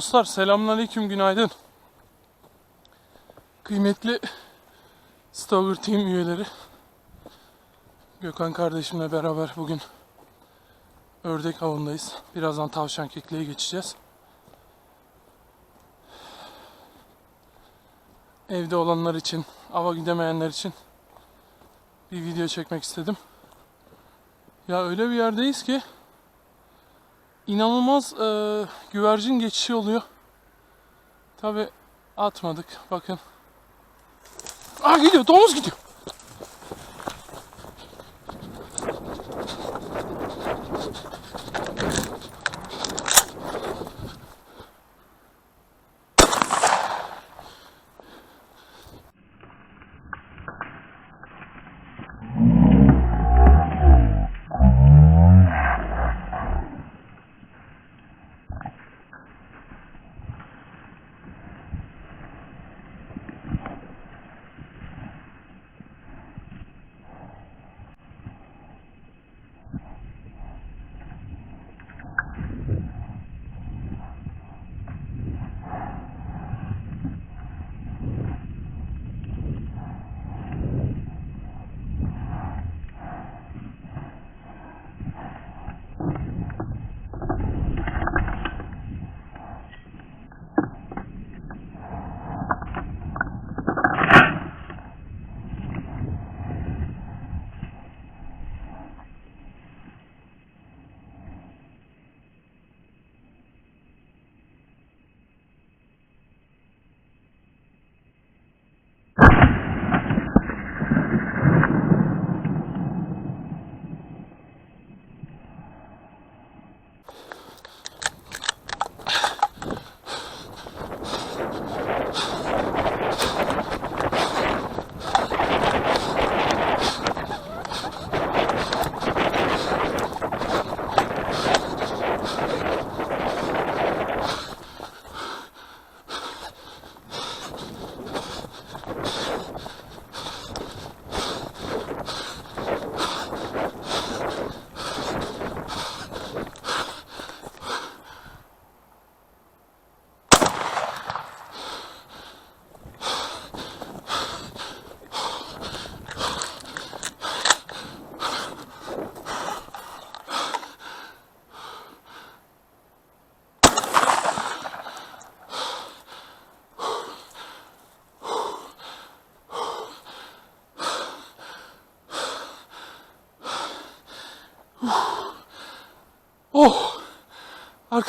Dostlar selamünaleyküm günaydın. Kıymetli Stoker Team üyeleri. Gökhan kardeşimle beraber bugün ördek avındayız. Birazdan tavşan kekliğe geçeceğiz. Evde olanlar için, ava gidemeyenler için bir video çekmek istedim. Ya öyle bir yerdeyiz ki inanılmaz e, güvercin geçişi oluyor. Tabi atmadık. Bakın. Aa gidiyor. Domuz gidiyor.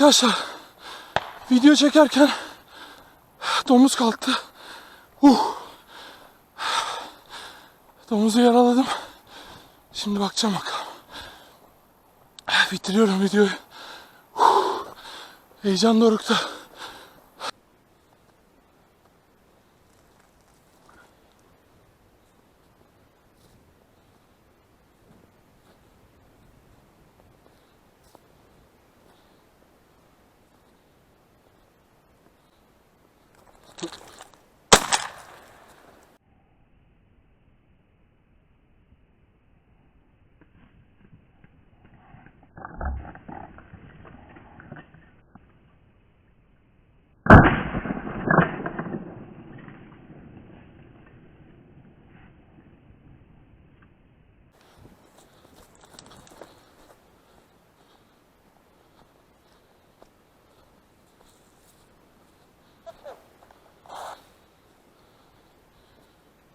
Arkadaşlar video çekerken domuz kalktı. Uh! Domuzu yaraladım. Şimdi bakacağım bakalım. Bitiriyorum videoyu. Uh! Heyecan dorukta.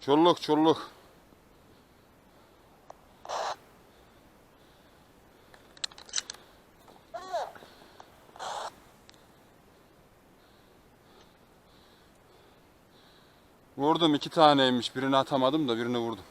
Çolluk çolluk. Vurdum iki taneymiş. Birini atamadım da birini vurdum.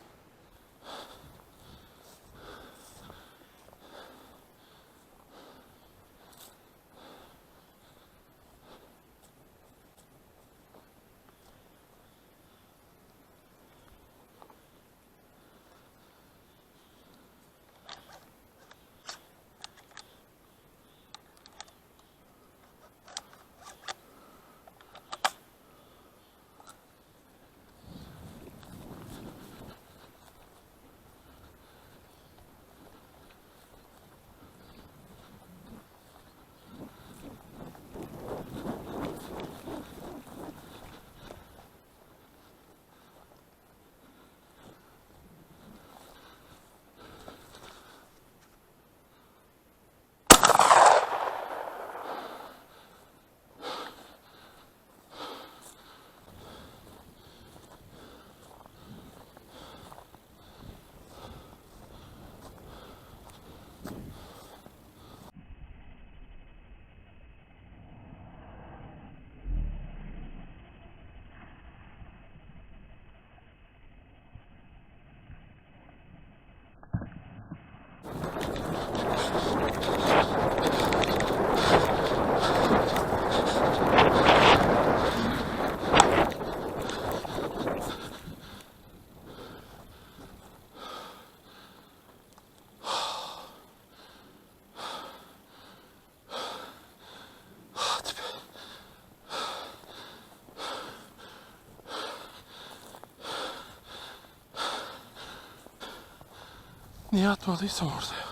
Niye atmadıysam orada ya.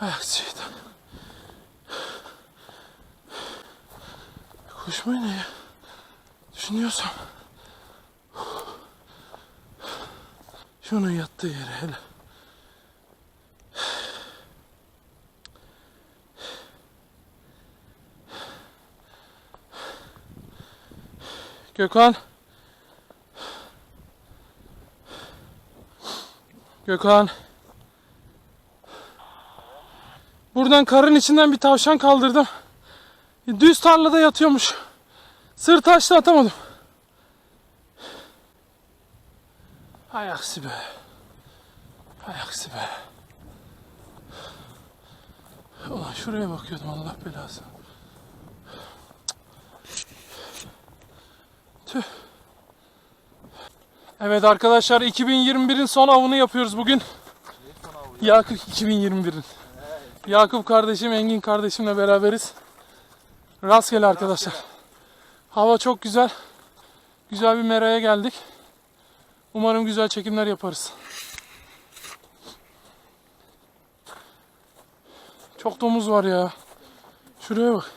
Ayak şeytan. Koşmayı ne ya? Düşünüyorsam. Şunun yattığı yere hele. Gökhan. Gökhan. Buradan karın içinden bir tavşan kaldırdım. Düz tarlada yatıyormuş. Sırt açtı atamadım. Hay aksi be. Hay aksi be. Ulan şuraya bakıyordum Allah belası. Tüh. Evet arkadaşlar 2021'in son avını yapıyoruz bugün. Yakup 2021'in. Yakup kardeşim, Engin kardeşimle beraberiz. Rastgele arkadaşlar. Hava çok güzel. Güzel bir meraya geldik. Umarım güzel çekimler yaparız. Çok domuz var ya. Şuraya bak.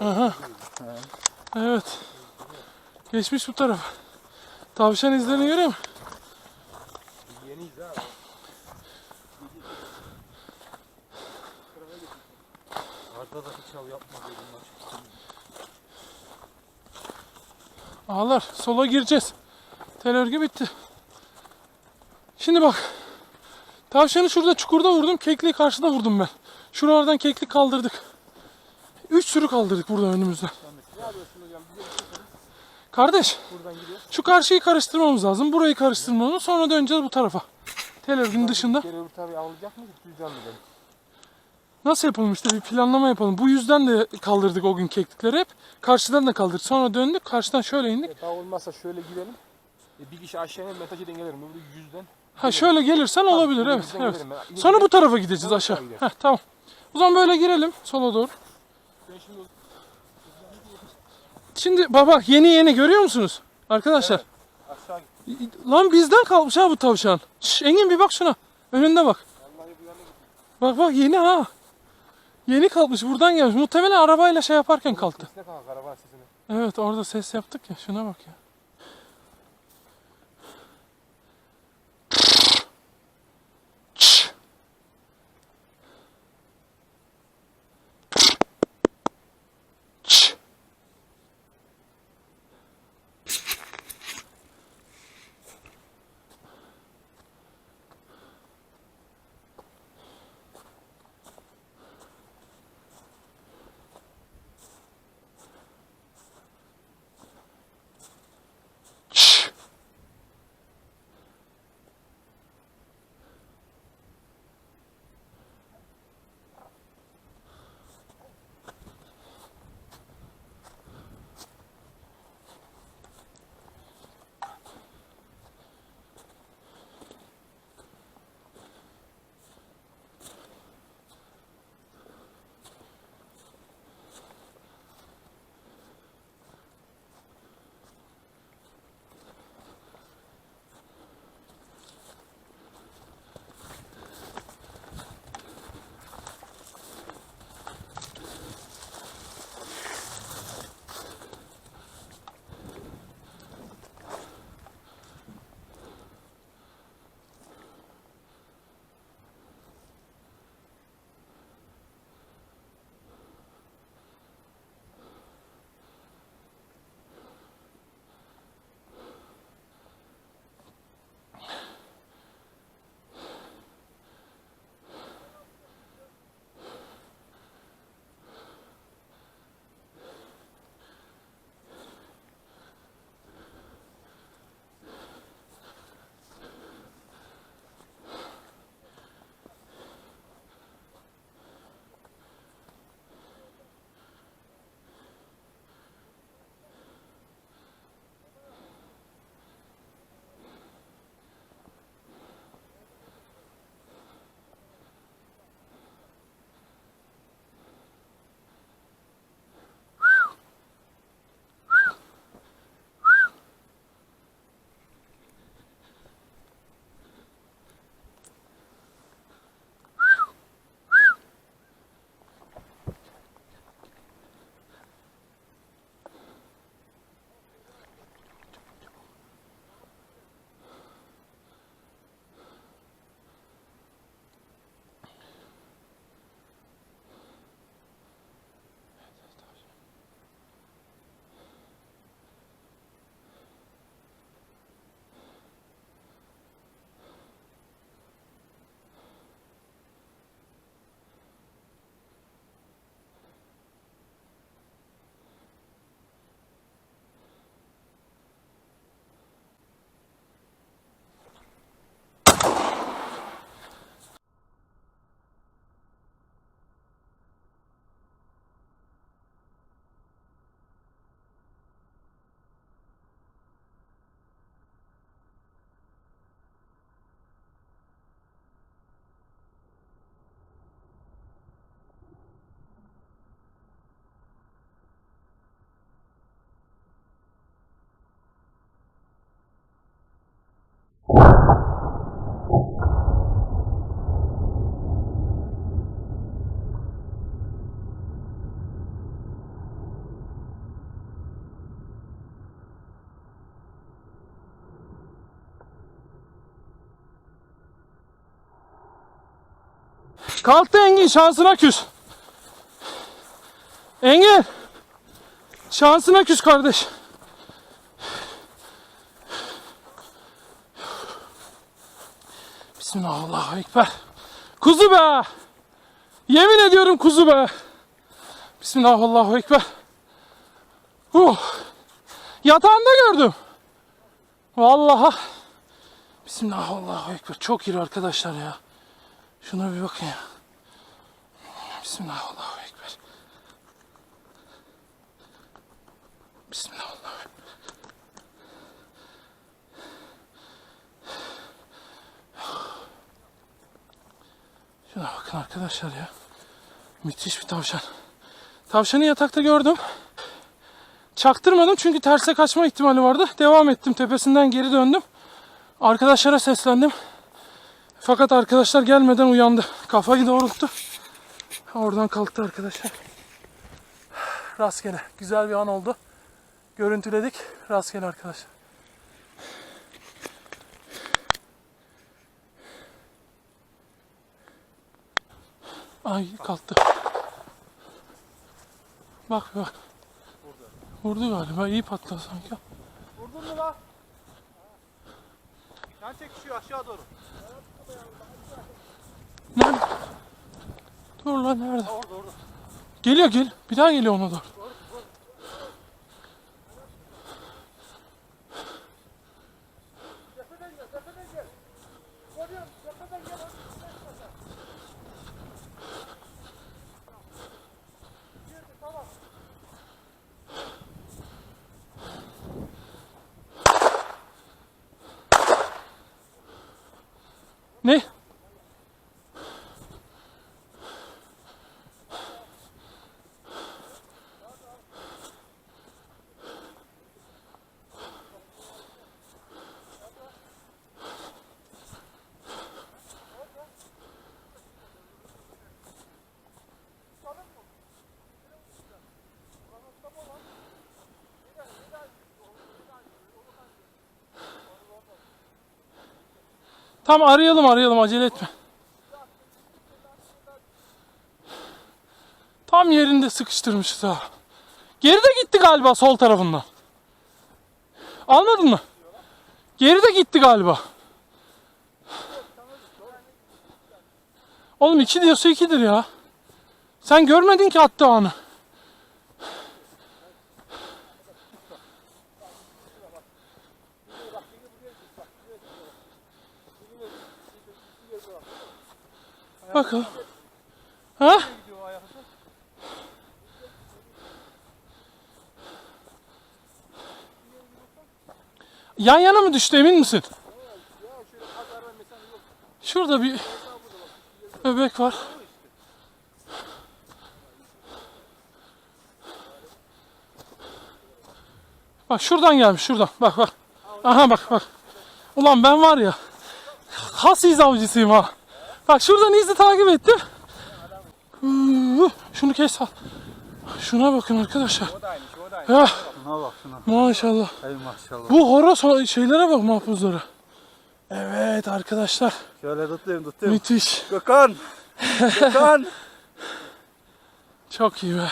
Aha. Evet. Geçmiş bu tarafa. Tavşan izlerini görüyor musun? Arda da hiç av yapma dedim açık. Ağlar. Sola gireceğiz. Tel örgü bitti. Şimdi bak. Tavşanı şurada çukurda vurdum. Kekliği karşıda vurdum ben. Şuralardan keklik kaldırdık. Üç sürü kaldırdık burada önümüzden. Kardeş. Şu karşıyı karıştırmamız lazım. Burayı karıştırmamız. Sonra döneceğiz bu tarafa. Tel örgünün dışında. Öbür tabi avlayacak mıydık? Düzden mi dedim. Nasıl yapalım işte bir planlama yapalım. Bu yüzden de kaldırdık o gün keklikleri hep. Karşıdan da kaldırdık. Sonra döndük. Karşıdan şöyle indik. E, daha olmazsa şöyle girelim. E, bir kişi aşağıya metaja dengelerim. Öbürü yüzden. Ha şöyle gelirsen olabilir Öbürü evet. evet. Sonra bu tarafa gideceğiz aşağı. Heh, tamam. O zaman böyle girelim sola doğru. Ben şimdi Şimdi baba yeni yeni görüyor musunuz? Arkadaşlar. git. Lan bizden kalmış ha bu tavşan. Şş, Engin bir bak şuna. Önünde bak. Bak bak yeni ha. Yeni kalkmış buradan gelmiş. Muhtemelen arabayla şey yaparken kalktı. Evet orada ses yaptık ya. Şuna bak ya. Kalktı Engin şansına küs. Engin. Şansına küs kardeş. Bismillah Allahu Ekber. Kuzu be. Yemin ediyorum kuzu be. Bismillah Allahu Ekber. Uh. Yatağında gördüm. Vallahi. Bismillah Allahu Ekber. Çok iri arkadaşlar ya. Şuna bir bakın ya. Bismillah Allahu. Şuna bakın arkadaşlar ya. Müthiş bir tavşan. Tavşanı yatakta gördüm. Çaktırmadım çünkü terse kaçma ihtimali vardı. Devam ettim tepesinden geri döndüm. Arkadaşlara seslendim. Fakat arkadaşlar gelmeden uyandı. Kafayı doğrulttu. Oradan kalktı arkadaşlar. Rastgele. Güzel bir an oldu. Görüntüledik. Rastgele arkadaşlar. Ay kalktı. Bak bak. Vurdu galiba. İyi patladı sanki. Vurdun mu lan? Yan çekişiyor aşağı doğru. Nerede? Dur lan nerede? Orada orada. Geliyor gel. Bir daha geliyor ona doğru. Ne? Tamam arayalım arayalım acele etme. Tam yerinde sıkıştırmışız ha. Geri de gitti galiba sol tarafından. Anladın mı? Geri de gitti galiba. Oğlum iki diyorsa ikidir ya. Sen görmedin ki attığı anı. Bakalım. Ha? Yan yana mı düştü emin misin? Şurada bir bebek var. Bak şuradan gelmiş şuradan. Bak bak. Aha bak bak. Ulan ben var ya. Has iz avcısıyım ha. Bak şuradan izi takip ettim. Huu, Şunu kes al. Şuna bakın arkadaşlar. O da aynı o da aynı. Ya Şuna bak şuna. maşallah. Ey maşallah. Bu horoz ho- şeylere bak mahpuzlara. Evet arkadaşlar. Şöyle tutayım tutayım. Müthiş. Gökhan. Gökhan. Çok iyi be.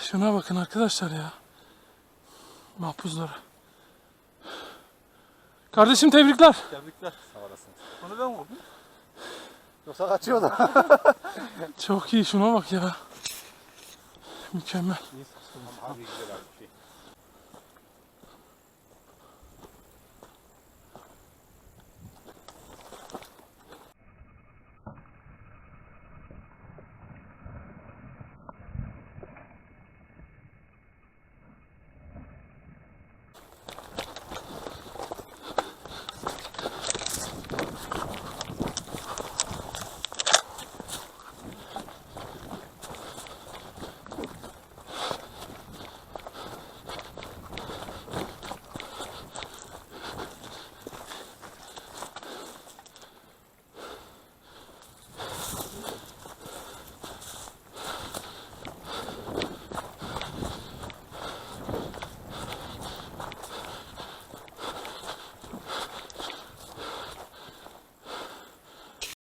Şuna bakın arkadaşlar ya. Mahpuzlara. Kardeşim tebrikler. Tebrikler. Sağ olasın. Onu ben vurdum. Yoksa kaçıyor da. Çok iyi şuna bak ya. Mükemmel. Abi güzel abi.